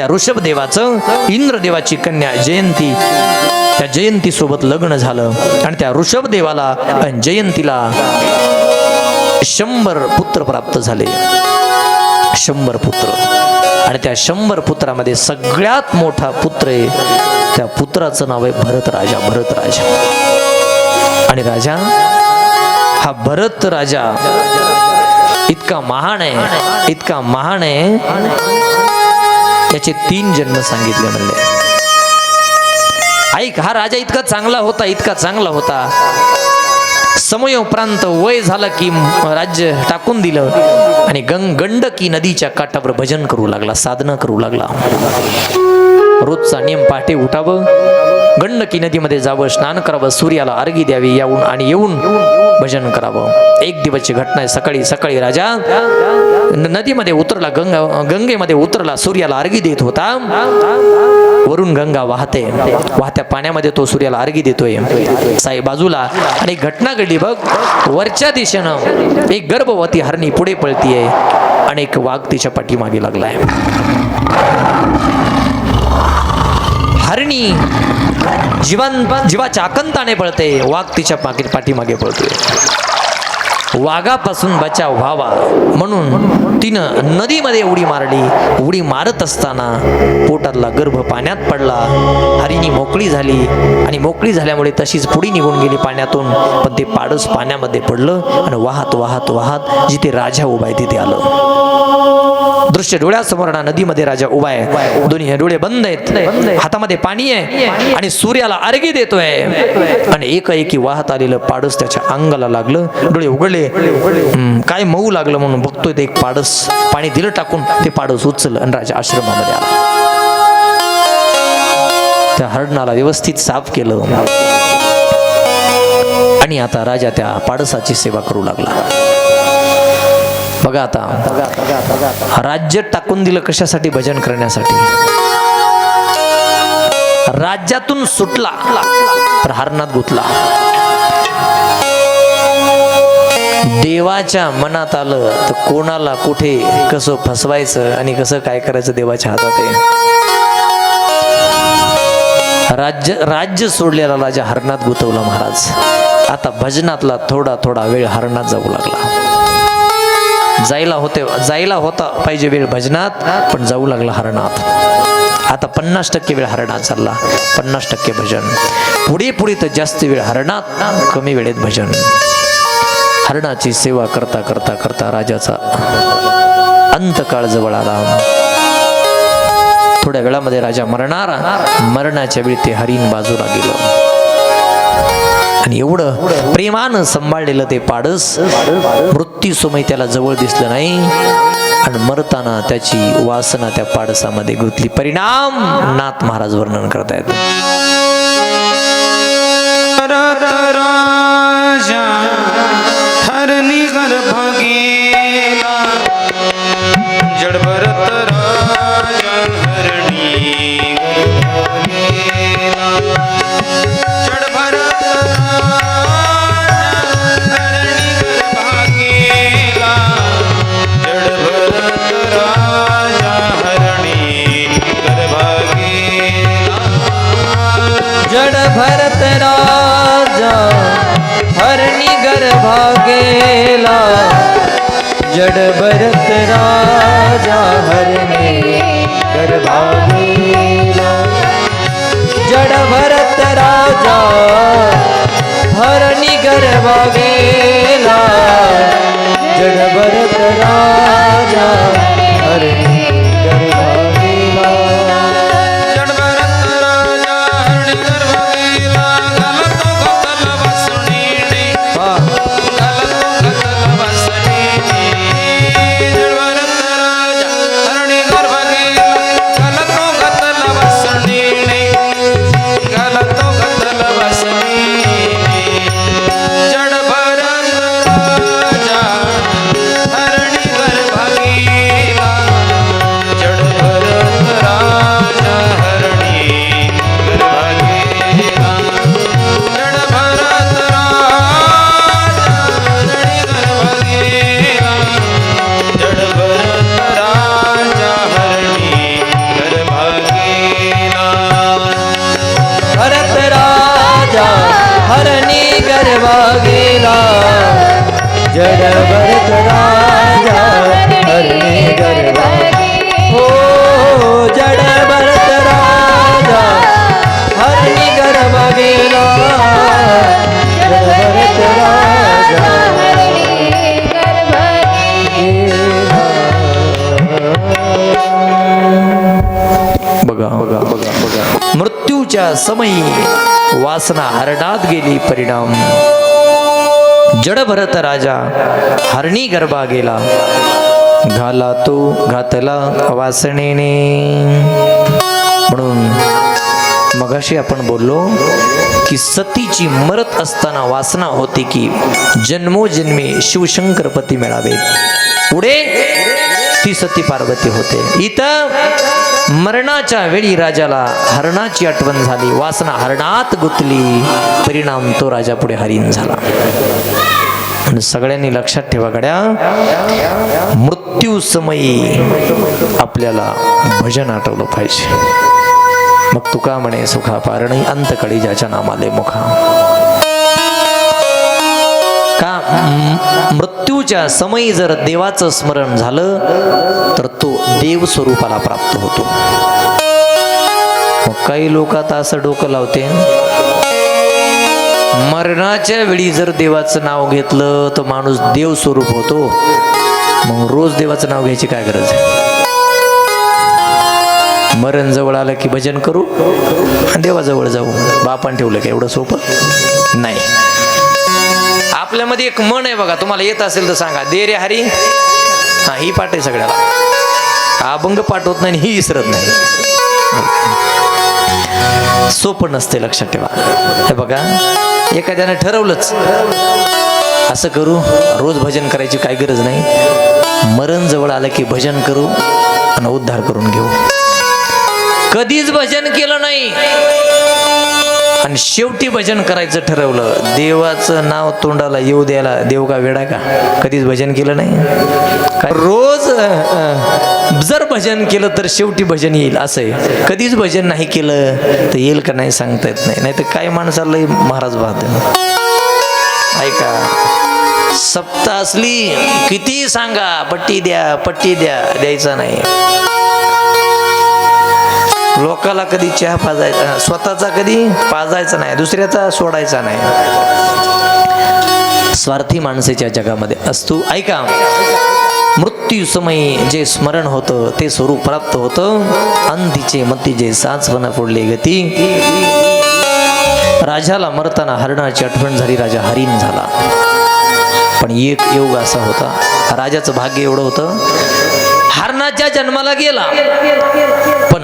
त्या ऋषभदेवाचं इंद्रदेवाची कन्या जयंती. त्या जयंती सोबत लग्न झालं आणि त्या ऋषभदेवाला आणि जयंतीला शंभर पुत्र प्राप्त झाले. शंभर पुत्र. आणि त्या शंभर पुत्रामध्ये सगळ्यात मोठा पुत्र आहे त्या पुत्राचं नाव आहे भरत राजा भरत राजा आणि राजा हा भरत राजा इतका महान आहे इतका महान आहे त्याचे तीन जन्म सांगितले म्हणले. ऐक हा राजा इतका चांगला होता इतका चांगला होता. समयोपरांत वय झालं की राज्य टाकून दिलं आणि गंग गंडकी नदीच्या काठावर भजन करू लागला साधना करू लागला. रोजचा नियम पहाटे उठावं गंडकी नदीमध्ये जावं स्नान करावं सूर्याला अर्घी द्यावी यावून आणि येऊन भजन करावं. एक दिवसची घटना आहे सकाळी सकाळी राजा नदीमध्ये उतरला गंगा गंगेमध्ये उतरला सूर्याला अर्घी देत होता. वरून गंगा वाहते. वाहत्या पाण्यामध्ये तो सूर्याला अर्घी देतोय. साई बाजूला आणि घटना घडली बघ. वरच्या दिशेनं एक गर्भवती हरणी पुढे पळतीये. आणि एक वाघ तिच्या पाठीमागे लागलाय. हरणी जीवन जीवाच्या आकंताने पळते. वाघ तिच्या पाकी पाठीमागे पळतोय. वाघापासून बचाव व्हावा. म्हणून तिनं नदीमध्ये उडी मारली. उडी मारत असताना पोटातला गर्भ पाण्यात पडला. हरिणी मोकळी झाली आणि मोकळी झाल्यामुळे तशीच पुढे निघून गेली पाण्यातून. पण ते पाडस पाण्यामध्ये पडलं आणि वाहत वाहत वाहत जिथे राजा उभा आहे तिथे आलं. दृश्य डोळ्यासमोर ना नदीमध्ये राजा उभा आहे. दोन्ही डोळे बंद आहेत. हातामध्ये पाणी आहे आणि सूर्याला अर्घी देतोय. आणि एकाएकी वाहत आलेलं पाडस त्याच्या अंगाला लागलं. डोळे उघडले. काय मऊ लागलं म्हणून बघतोय ते एक पाडस. पाणी दिलं टाकून ते पाडस उचललं आणि राजा आश्रमामध्ये आला. त्या हरणाला व्यवस्थित साफ केलं. आणि आता राजा त्या पाडसाची सेवा करू लागला. बघा आता. राज्य टाकून दिलं कशासाठी? भजन करण्यासाठी. राज्यातून सुटला तर हरणात गुतला. देवाच्या मनात आलं तर कोणाला कुठे कसं फसवायचं आणि कसं काय करायचं देवाच्या हातात. आहे राज्य राज्य सोडलेला राजा हरणात गुतवला महाराज. आता भजनातला थोडा थोडा वेळ हरणात जाऊ लागला. जायला होते जायला होता पाहिजे वेळ भजनात पण जाऊ लागला हरणात. आता पन्नास टक्के वेळ हरणात चालला पन्नास टक्के भजन. पुढे पुढे तर जास्त वेळ हरणात कमी वेळेत भजन. हरणाची सेवा करता करता करता राजाचा अंतकाळ जवळ आला. थोड्या वेळामध्ये राजा मरणार मरणाच्या वेळी ते हरिण बाजूला गेलं. आणि एवढं प्रेमानं सांभाळलेलं ते पाडस मृत्यू समय त्याला जवळ दिसलं नाही. आणि मरताना त्याची वासना त्या पाडसामध्ये गुंतली. परिणाम नाथ महाराज वर्णन करतायत. भरत हरणी गर्भ गेला भरत राजा हरणी गर्भा गेला जड भरत राजा हरणी गर्भा गेला जड भरत राजा हरणी गर्भा गेला जड भरत राजा हरणी गर्भा मृत्यूच्या समयी वासना हरणात गेली परिणाम. जड भरत राजा हरणी गर्भा गेला. घाला तो घातला वासनेने. म्हणून मगाशी आपण बोललो की सतीची मरत असताना वासना होती की जन्मोजन्मी शिवशंकरपती मिळावेत पुढे ती सती पार्वती होते. इथं मरणाच्या वेळी राजाला हरणाची आठवण झाली. वासना हरणात गुतली. परिणाम तो राजा पुढे हरिण झाला. आणि सगळ्यांनी लक्षात ठेवा गड्या. मृत्यू समयी आपल्याला भजन आठवलं पाहिजे. मग तुका म्हणे सुखा पारणी अंतकळी ज्याच्या नामाले मुखा. मृत्यूच्या समयी जर देवाचं स्मरण झालं तर तो देव स्वरूपाला प्राप्त होतो. मग काही लोक आता असं डोकं लावते मरणाच्या वेळी जर देवाचं नाव घेतलं तर माणूस देव स्वरूप होतो. मग रोज देवाचं नाव घ्यायची काय गरज आहे? मरण जवळ आलं की भजन करू? देवाजवळ जाऊ. बापान ठेवलं का एवढं सोपं? नाही. आपल्यामध्ये एक मन आहे बघा तुम्हाला येत असेल तर सांगा. दे रे हरी. हा ही पाठ आहे सगळ्याला. अभंग पाठवत नाही आणि ही विसरत नाही. सोपं नसते लक्षात ठेवा. हे बघा एखाद्यानं ठरवलंच. असं करू रोज भजन करायची काय गरज नाही. मरण जवळ आलं की भजन करू आणि उद्धार करून घेऊ. कधीच भजन केलं नाही. आणि शेवटी भजन करायचं ठरवलं. देवाचं नाव तोंडाला येऊ द्यायला देव का वेडा का? कधीच भजन केलं नाही? रोज जर भजन केलं तर शेवटी भजन येईल असं आहे. कधीच भजन नाही केलं तर येईल का नाही सांगता येत नाही. नाही तर काय माणसाला महाराज पाहत ऐका सप्ता असली किती सांगा पट्टी द्या पट्टी द्या द्यायचा नाही. लोकाला कधी चहा पाजायचा? स्वतःचा कधी पाजायचा नाही दुसऱ्याचा सोडायचा नाही. स्वार्थी माणसेच्या जगामध्ये असतो. ऐका मृत्यूसमयी जे स्मरण होतं ते स्वरूप प्राप्त होतं. अंधीचे मतीचे साचपणा फोडले गती. राजाला मरताना हरणाची आठवण झाली राजा हरिण झाला. पण एक योग असा होता. राजाचं भाग्य एवढं होतं हरणाच्या जन्माला गेला. पण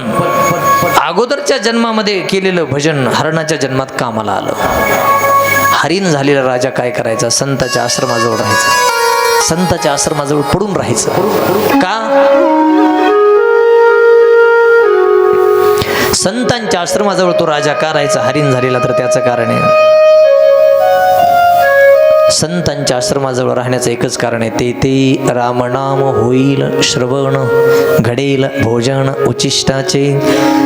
अगोदरच्या जन्मामध्ये केलेलं भजन हरणाच्या जन्मात कामाला आलं. हरिण झालेला राजा काय करायचा? संताच्या आश्रमाजवळ राहायचा. संताच्या आश्रमाजवळ पडून राहायचं. का? संतांच्या आश्रमाजवळ तो राजा का राहायचा? हरिण झालेला तर त्याचं कारण आहे. संतांच्या आश्रमाजवळ राहण्याचं एकच कारण आहे ते ते रामनाम होईल श्रवण घडेल भोजन उचिष्टाचे.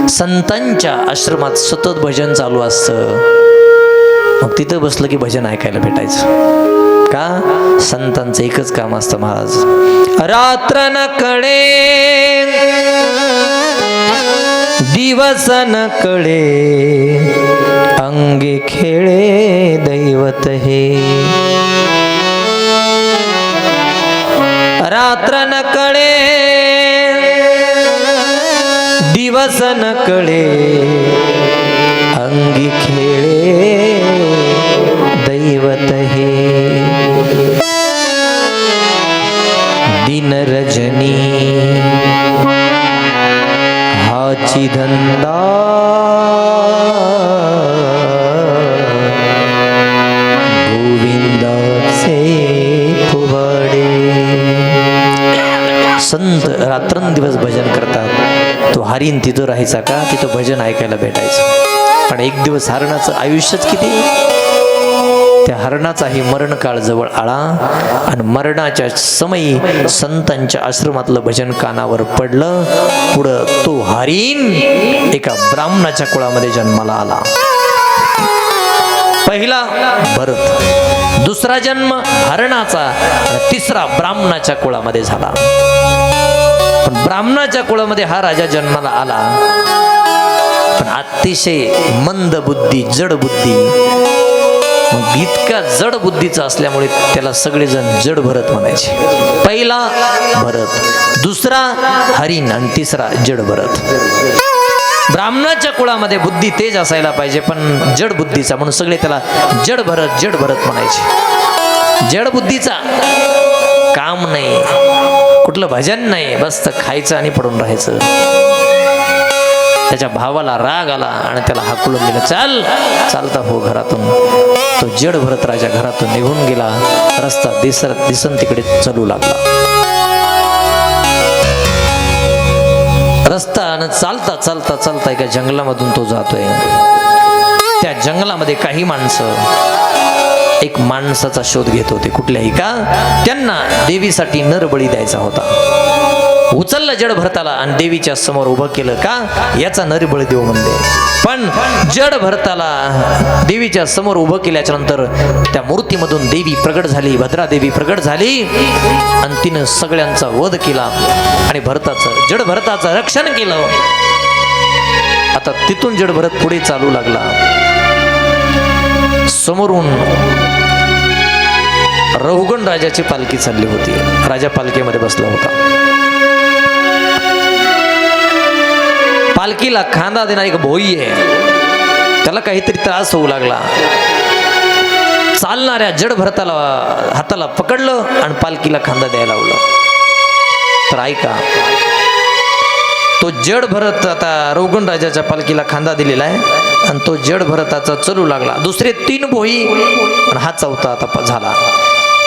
संतांच्या आश्रमात सतत भजन चालू असतं. मग तिथं बसलं की भजन ऐकायला भेटायचं. का? संतांचं एकच काम असतं महाराज. रात्र न कळे दिवस न कळे. अंगे खेळे दैवत हे. रात्र न कळे दिवस न कळे हरीन तिथं राहायचा का? तिथं भजन ऐकायला भेटायचं. पण एक दिवस हरणाचं आयुष्यच किती? त्या हरणाचाही मरणकाळ जवळ आला आणि मरणाच्या समयी संतांच्या आश्रमातलं भजन कानावर पडलं. पुढं तो हरीण एका ब्राह्मणाच्या कुळामध्ये जन्माला आला. पहिला भरत दुसरा जन्म हरणाचा आणि तिसरा ब्राह्मणाच्या कुळामध्ये झाला. पण ब्राह्मणाच्या कुळामध्ये हा राजा जन्माला आला. पण अतिशय मंद बुद्धी जड बुद्धी. मग इतका जड बुद्धीचा असल्यामुळे त्याला सगळेजण जड भरत म्हणायचे. पहिला भरत दुसरा हरिण आणि तिसरा जड भरत. ब्राह्मणाच्या कुळामध्ये बुद्धी तेज असायला पाहिजे पण जड बुद्धीचा म्हणून सगळे त्याला जड भरत जड भरत म्हणायचे. जड बुद्धीचा काम नाही. कुठलं भजन नाही बस तर खायचं आणि पडून राहायचं. त्याच्या भावाला राग आला आणि त्याला हाकलून दिलं चाल चालता हो घरातून. तो जड भरत राजा घरातून निघून गेला. रस्ता दिसत दिसन तिकडे चालू लागला. रस्ता आणि चालता चालता चालता एका जंगलामधून तो जातोय. त्या जंगलामध्ये काही माणसं एक माणसाचा शोध घेत होते कुठल्याही का त्यांना देवीसाठी नरबळी द्यायचा होता. उचललं जड भरताला आणि देवीच्या समोर उभं केलं का? याचा नरबळी देऊ म्हणले. पण जड भरताला देवीच्या समोर उभं केल्याच्यानंतर त्या मूर्तीमधून देवी प्रगट झाली भद्रा देवी प्रगट झाली. आणि तिनं सगळ्यांचा वध केला आणि भरताचं जड भरताचं रक्षण केलं. आता तिथून जड भरत पुढे चालू लागला. समोरून रघुगण राजाची पालखी चालली होती. राजा पालखीमध्ये बसला होता. पालखीला खांदा देणारी एक भोई आहे. त्याला काहीतरी त्रास होऊ लागला. चालणाऱ्या जड भरताला हाताला पकडलं आणि पालखीला खांदा द्यायला लावलं. तर ऐका तो जड भरत आता रौगण राजाच्या पालखीला खांदा दिलेला आहे. आणि तो जड भरताचा चलू लागला. दुसरे तीन भोई आणि हा चौथा आता झाला.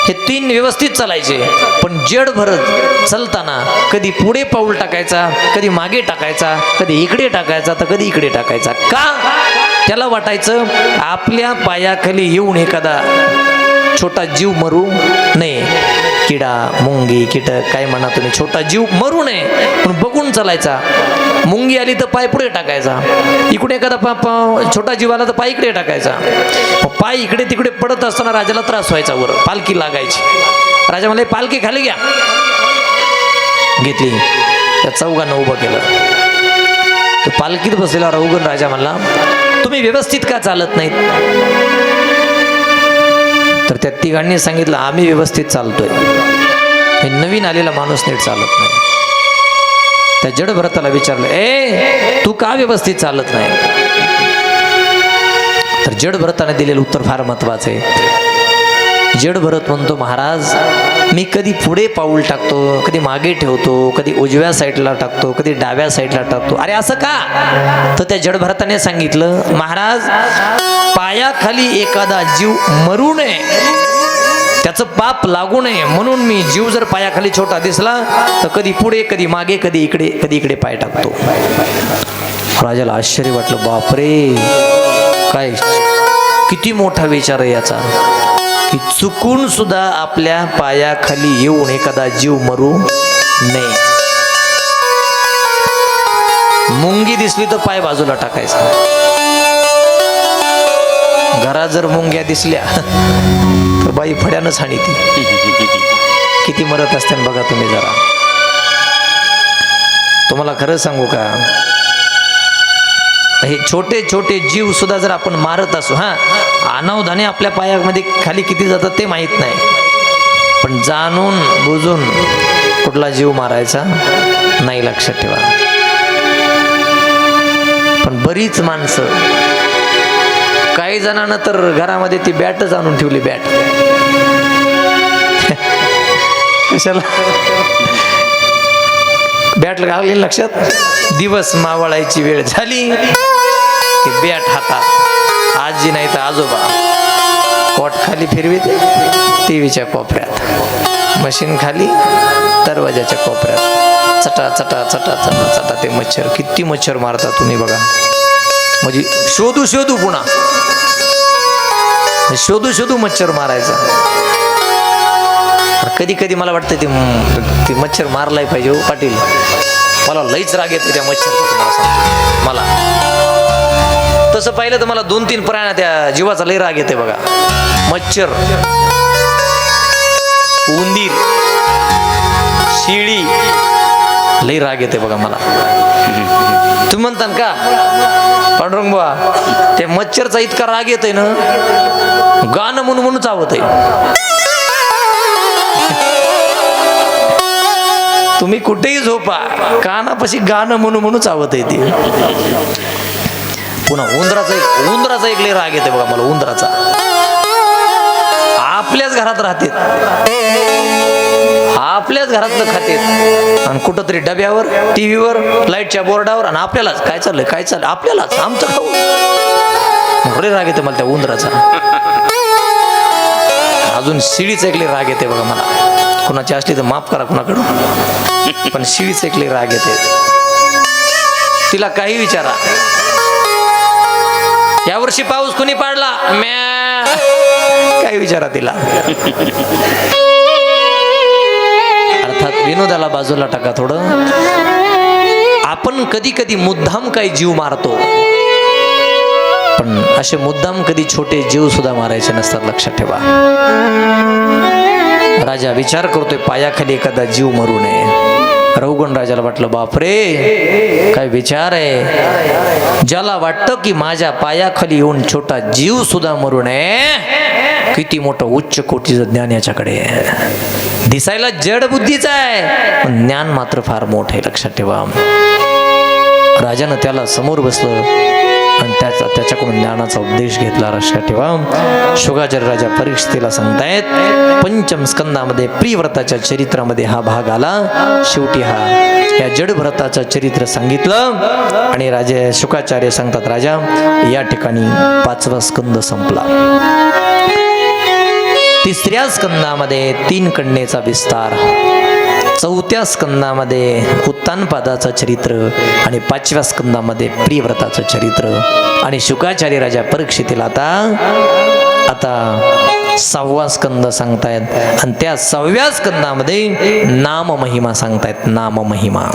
हे तीन व्यवस्थित चालायचे पण जड भरत चलताना कधी पुढे पाऊल टाकायचा कधी मागे टाकायचा कधी इकडे टाकायचा तर कधी इकडे टाकायचा. का? त्याला वाटायचं आपल्या पायाखाली येऊन एखादा छोटा जीव मरू नये. किडा मुंगी कीटक काय म्हणा तुम्ही छोटा जीव मरू नये. पण बघून चालायचा. मुंगी आली तर पाय पुढे टाकायचा. इकडे एखादा पा छोटा जीव आला तर पाय इकडे टाकायचा. पाय इकडे तिकडे पडत असताना राजाला त्रास व्हायचा वर. पालखी लागायची. राजा म्हणले पालखी खाली घ्या. घेतली. त्या चौघांना उभं केलं. पालखीत बसलेला रघुगण राजा म्हणला तुम्ही व्यवस्थित का चालत नाहीत? तर त्या तिघांनी सांगितलं आम्ही व्यवस्थित चालतोय. हे नवीन आलेला माणूस नीट चालत नाही. त्या जडभरताला विचारलं ए तू का व्यवस्थित चालत नाही? तर जडभरताने दिलेलं उत्तर फार महत्वाचं आहे. जड भरत म्हणतो महाराज मी कधी पुढे पाऊल टाकतो कधी मागे ठेवतो कधी उजव्या साईडला टाकतो कधी डाव्या साईडला टाकतो. अरे असं का? तर त्या जडभरताने सांगितलं महाराज पायाखाली एखादा जीव मरू नये. त्याचं पाप लागू नये. म्हणून मी जीव जर पायाखाली छोटा दिसला तर कधी पुढे कधी मागे कधी इकडे कधी इकडे पाय टाकतो. राजाला आश्चर्य वाटलं बापरे काय? किती मोठा विचार आहे याचा. की चुकून सुद्धा आपल्या पायाखाली येऊन एखादा जीव मरू नये. मुंगी दिसली तर पाय बाजूला टाकायचा. घरात जर मुंग्या दिसल्या तर बाई फड्यानंच हाणी ती. किती मरत असते बघा तुम्ही जरा. तुम्हाला खरं सांगू का? हे छोटे छोटे जीव सुद्धा जर आपण मारत असू हा अनावधाने आपल्या पायामध्ये खाली किती जातात ते माहीत नाही. पण जाणून बुजून कुठला जीव मारायचा? नाही लक्षात ठेवा. पण बरीच माणसं काही जणांना तर घरामध्ये ती बॅटच आणून ठेवली बॅट. कशाला? बॅट घालली लक्षात? दिवस मावळायची वेळ झाली की बॅट हातात. आजी नाही तर आजोबा. कोट खाली फिरवीत टीव्हीच्या कोपऱ्यात. मशीन खाली दरवाजाच्या कोपऱ्यात. चटा चटा चटा चटा चटा ते मच्छर. किती मच्छर मारतात तुम्ही बघा. म्हणजे शोधू शोधू पुन्हा. शोधू शोधू मच्छर मारायचा. कधी कधी मला वाटतं ते ते मच्छर मारलाय पाहिजे हो पाटील. मला लईच राग येते त्या मच्छर मला तसं पाहिलं तर मला दोन तीन प्राण्या त्या जीवाचा लई राग येते बघा. मच्छर. उंदीर. शिळी. लई राग येते बघा मला. तुम्ही म्हणता का? पांडुरंग बुवा त्या मच्छरचा इतका राग येतोय ना गाणं म्हणून म्हणून चावत तुम्ही कुठेही झोपा कानापाशी गाणं म्हणून म्हणून चावत आहे ते. पुन्हा उंदराचा एक उंदराचा एक लय राग येते बघा मला उंदराचा. आपल्याच घरात राहते आपल्याच घरातलं खाते आणि कुठंतरी डब्यावर टीव्हीवर लाईटच्या बोर्डावर आणि आपल्यालाच. काय चाललंय? काय चाललं आपल्यालाच. आमचं खाऊ. रे राग येते मला त्या उंदराचा. अजून शिडीच ऐकले राग येते बघा मला. कुणाची असली तर माफ करा कुणाकडून. पण शिडीच ऐकले राग येते. तिला काही विचारा. यावर्षी पाऊस कुणी पाडला? म्या. काही विचारा तिला. विनोदाला बाजूला टाका थोडं. आपण कधी कधी मुद्दाम काही जीव मारतो. पण असे मुद्दाम कधी छोटे जीव सुद्धा मारायचे नसतात लक्षात ठेवा. राजा विचार करतोय पायाखाली एखादा जीव मरू नये. रघुगण राजाला वाटलं बापरे काय विचार आहे? ज्याला वाटतं की माझ्या पायाखाली येऊन छोटा जीव सुद्धा मरू नये किती मोठं उच्च कोटीचं ज्ञान याच्याकडे आहे. दिसायला जड बुद्धीचा आहे. पण ज्ञान मात्र फार मोठं आहे लक्षात ठेवा. राजानं त्याला समोर बसलं आणि त्याचा त्याच्याकडून ज्ञानाचा उपदेश घेतला लक्षात ठेवा. शुगाचार्य राजा परीक्षेला सांगतायत पंचम स्कंदामध्ये प्रियव्रताच्या चरित्रामध्ये हा भाग आला. शेवटी हा या जडभरताचं चरित्र सांगितलं आणि राजे शुकाचार्य सांगतात राजा या ठिकाणी पाचवा स्कंद संपला. तिसऱ्या स्कंदामध्ये तीन कन्येचा विस्तार चौथ्या स्कंदामध्ये उत्तानपादाचं चरित्र आणि पाचव्या स्कंदामध्ये प्रियव्रताचं चरित्र. आणि शुकाचार्य राजा परीक्षेतील आता आता सहावा स्कंद सांगतायत. आणि त्या सहाव्या स्कंदामध्ये नाम महिमा सांगतायत नाम महिमा